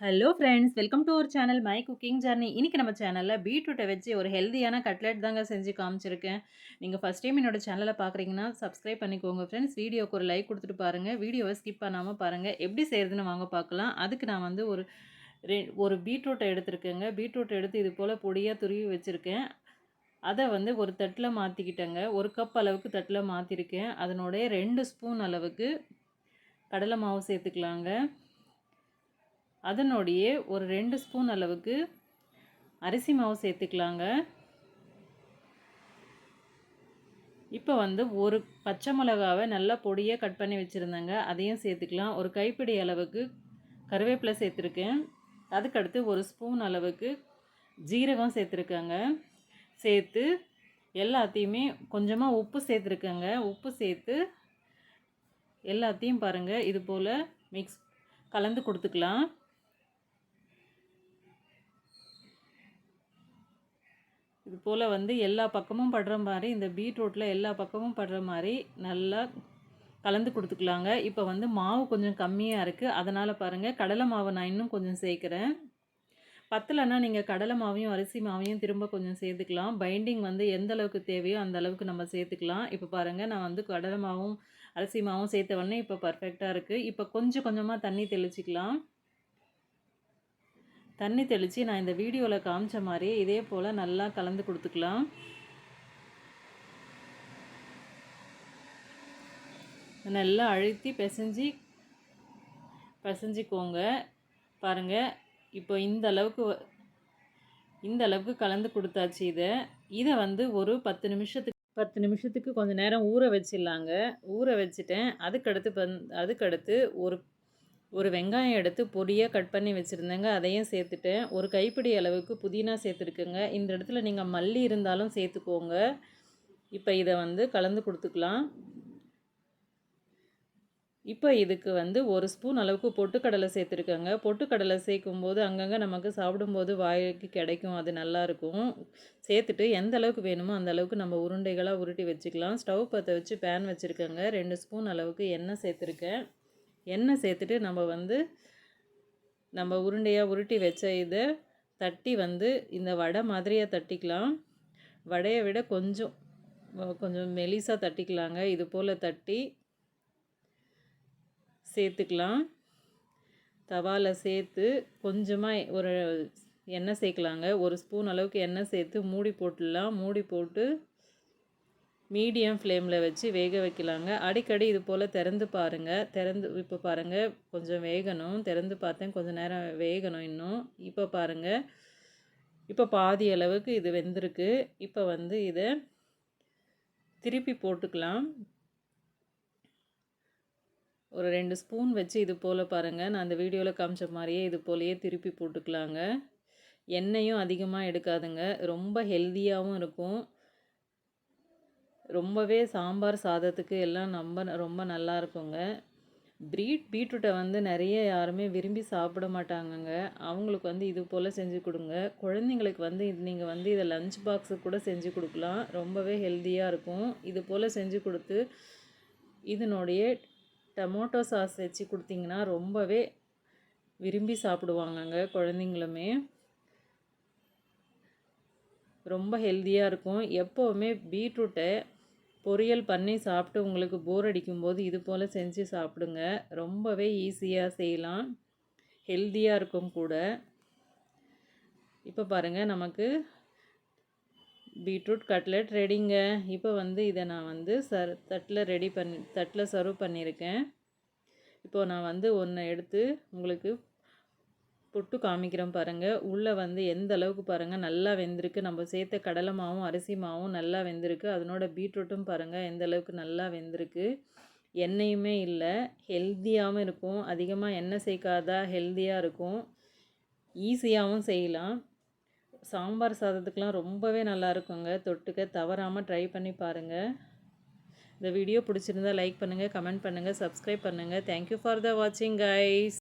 Hello friends welcome to our channel my cooking journey இன்றைக்கி நம்ம சேனலில் பீட்ரூட்டை வச்சு ஒரு ஹெல்த்தியான கட்லெட் தாங்க செஞ்சு காமிச்சிருக்கேன். நீங்கள் ஃபஸ்ட் டைம் என்னோட சேனலில் பார்க்குறீங்கன்னா சப்ஸ்கிரைப் பண்ணிக்கோங்க ஃப்ரெண்ட்ஸ் வீடியோக்கு ஒரு லைக் கொடுத்துட்டு பாருங்கள் வீடியோவை ஸ்கிப் பண்ணாமல் பாருங்கள் எப்படி செய்கிறதுன்னு வாங்க பார்க்கலாம். அதுக்கு நான் வந்து ஒரு ரெ ஒரு பீட்ரூட்டை எடுத்திருக்கேங்க. பீட்ரூட்டை எடுத்து இது போல் பொடியாக துருவி வச்சுருக்கேன். அதை வந்து ஒரு தட்டில் மாற்றிக்கிட்டேங்க ஒரு கப் அளவுக்கு தட்டில் மாற்றிருக்கேன் அதனுடைய ரெண்டு ஸ்பூன் அளவுக்கு கடலை மாவு சேர்த்துக்கலாங்க. அதனுடைய ஒரு ரெண்டு ஸ்பூன் அளவுக்கு அரிசி மாவு சேர்த்துக்கலாங்க. இப்போ வந்து ஒரு பச்சை மிளகாவை நல்லா பொடியாக கட் பண்ணி வச்சுருந்தேங்க. அதையும் சேர்த்துக்கலாம். ஒரு கைப்பிடி அளவுக்கு கருவேப்பிலை சேர்த்துருக்கேன். அதுக்கடுத்து ஒரு ஸ்பூன் அளவுக்கு ஜீரகம் சேர்த்துருக்கேங்க. சேர்த்து எல்லாத்தையுமே கொஞ்சமாக உப்பு சேர்த்துருக்கேங்க. உப்பு சேர்த்து எல்லாத்தையும் பாருங்கள் இது போல் மிக்ஸ் கலந்து கொடுத்துக்கலாம். இது போல் வந்து எல்லா பக்கமும் படுற மாதிரி இந்த பீட்ரூட்டில் எல்லா பக்கமும் படுற மாதிரி நல்லா கலந்து கொடுத்துக்கலாங்க. இப்போ வந்து மாவு கொஞ்சம் கம்மியாக இருக்குது அதனால் பாருங்கள் கடலை மாவு நான் இன்னும் கொஞ்சம் சேர்க்குறேன். பத்தலைன்னா நீங்கள் கடலை மாவையும் அரிசி மாவையும் திரும்ப கொஞ்சம் சேர்த்துக்கலாம். பைண்டிங் வந்து எந்த அளவுக்கு தேவையோ அந்த அளவுக்கு நம்ம சேர்த்துக்கலாம். இப்போ பாருங்கள் நான் வந்து கடலை மாவும் அரிசி மாவும் சேர்த்த உடனே இப்போ பர்ஃபெக்டாக இருக்குது இப்போ கொஞ்சம் கொஞ்சமாக தண்ணி தெளிச்சிக்கலாம். தண்ணி தெளித்து நான் இந்த வீடியோவில் காமிச்ச மாதிரி இதே போல் நல்லா கலந்து கொடுத்துக்கலாம். நல்லா அழுத்தி பிசைஞ்சி பிசைஞ்சிக்கோங்க. பாருங்கள் இப்போ இந்த அளவுக்கு இந்த அளவுக்கு கலந்து கொடுத்தாச்சு இதை. இதை வந்து ஒரு பத்து நிமிஷத்துக்கு பத்து நிமிஷத்துக்கு கொஞ்சம் நேரம் ஊற வச்சிடலாங்க. ஊற வச்சுட்டேன். அதுக்கடுத்து பந் அதுக்கடுத்து ஒரு ஒரு வெங்காயம் எடுத்து பொடியாக கட் பண்ணி வச்சுருந்தேங்க. அதையும் சேர்த்துட்டேன் ஒரு கைப்பிடி அளவுக்கு புதினா சேர்த்துருக்குங்க. இந்த இடத்துல நீங்கள் மல்லி இருந்தாலும் சேர்த்துக்கோங்க. இப்போ இதை வந்து கலந்து கொடுத்துக்கலாம். இப்போ இதுக்கு வந்து ஒரு ஸ்பூன் அளவுக்கு பொட்டுக்கடலை சேர்த்துருக்கேங்க. பொட்டுக்கடலை சேர்க்கும்போது அங்கங்கே நமக்கு சாப்பிடும்போது வாய்க்கு கிடைக்கும். அது நல்லாயிருக்கும் சேர்த்துட்டு எந்த அளவுக்கு வேணுமோ அந்த அளவுக்கு நம்ம உருண்டைகளாக உருட்டி வச்சுக்கலாம். ஸ்டவ் பற்ற வச்சு பேன் வச்சுருக்கேங்க. ரெண்டு ஸ்பூன் அளவுக்கு எண்ணெய் சேர்த்துருக்கேன். எண்ணெய் சேர்த்துட்டு நம்ம வந்து நம்ம உருண்டையாக உருட்டி வச்ச இதை தட்டி வந்து இந்த வடை மாதிரியாக தட்டிக்கலாம். வடையை விட கொஞ்சம் கொஞ்சம் மெலிசாக தட்டிக்கலாங்க. இது போல் தட்டி சேர்த்துக்கலாம். தவாவில் சேர்த்து கொஞ்சமாக ஒரு எண்ணெய் சேர்க்கலாங்க. ஒரு ஸ்பூன் அளவுக்கு எண்ணெய் சேர்த்து மூடி போட்டுடலாம். மூடி போட்டு மீடியம் ஃப்ளேமில் வச்சு வேக வைக்கலாங்க. அடிக்கடி இது போல் திறந்து பாருங்கள் திறந்து இப்போ பாருங்கள் கொஞ்சம் வேகணும். திறந்து பார்த்தேன். கொஞ்சம் நேரம் வேகணும் இன்னும். இப்போ பாருங்கள் இப்போ பாதி அளவுக்கு இது வெந்திருக்கு. இப்போ வந்து இதை திருப்பி போட்டுக்கலாம். ஒரு ரெண்டு ஸ்பூன் வச்சு இது போல் பாருங்கள் நான் அந்த வீடியோவில் காமிச்ச மாதிரியே இது போலையே திருப்பி போட்டுக்கலாங்க. எண்ணெயும் அதிகமாக எடுக்காதுங்க. ரொம்ப ஹெல்த்தியாகவும் இருக்கும். ரொம்பவே சாம்பார் சாதத்துக்கு எல்லாம் ரொம்ப ரொம்ப நல்லா இருக்குங்க. ப்ரீட் பீட்ரூட்டை வந்து நிறைய யாருமே விரும்பி சாப்பிட மாட்டாங்கங்க. அவங்களுக்கு வந்து இது போல் செஞ்சு கொடுங்க. குழந்தைங்களுக்கு வந்து இது நீங்கள் வந்து இதை லஞ்ச் பாக்ஸுக்கு கூட செஞ்சு கொடுக்கலாம். ரொம்பவே ஹெல்த்தியாக இருக்கும். இது போல் செஞ்சு கொடுத்து இதனுடைய டமோட்டோ சாஸ் வச்சு கொடுத்தீங்கன்னா ரொம்பவே விரும்பி சாப்பிடுவாங்கங்க குழந்தைங்களுமே. ரொம்ப ஹெல்த்தியாக இருக்கும். எப்போவுமே பீட்ரூட்டை பொரியல் பண்ணி சாப்பிட்டு உங்களுக்கு போர் அடிக்கும்போது இது போல் செஞ்சு சாப்பிடுங்க. ரொம்பவே ஈஸியாக செய்யலாம். ஹெல்த்தியாக இருக்கும் கூட. இப்போ பாருங்கள் நமக்கு பீட்ரூட் கட்லெட் ரெடிங்க இப்போ வந்து இதை நான் வந்து சர் தட்டில் ரெடி பண்ணி தட்டில் சர்வ் பண்ணியிருக்கேன். இப்போது நான் வந்து ஒன்று எடுத்து உங்களுக்கு பொட்டு காமிக்கிறோம் பாருங்கள் உள்ளே வந்து எந்த அளவுக்கு பாருங்கள் நல்லா வெந்திருக்கு. நம்ம சேர்த்த கடலை மாவும் அரிசி மாவும் நல்லா வெந்திருக்கு. அதனோட பீட்ரூட்டும் பாருங்கள் எந்த அளவுக்கு நல்லா வெந்திருக்கு. எண்ணெயுமே இல்லை. ஹெல்த்தியாகவும் இருக்கும். அதிகமாக எண்ணெய் சேர்க்காதா ஹெல்த்தியாக இருக்கும். ஈஸியாகவும் செய்யலாம். சாம்பார் சாதத்துக்கெலாம் ரொம்பவே நல்லா இருக்குங்க. தொட்டுக்க தவறாமல் ட்ரை பண்ணி பாருங்கள் இந்த வீடியோ பிடிச்சிருந்தா லைக் பண்ணுங்கள் கமெண்ட் பண்ணுங்கள் சப்ஸ்கிரைப் பண்ணுங்கள் தேங்க்யூ ஃபார் த வாட்சிங் கைஸ்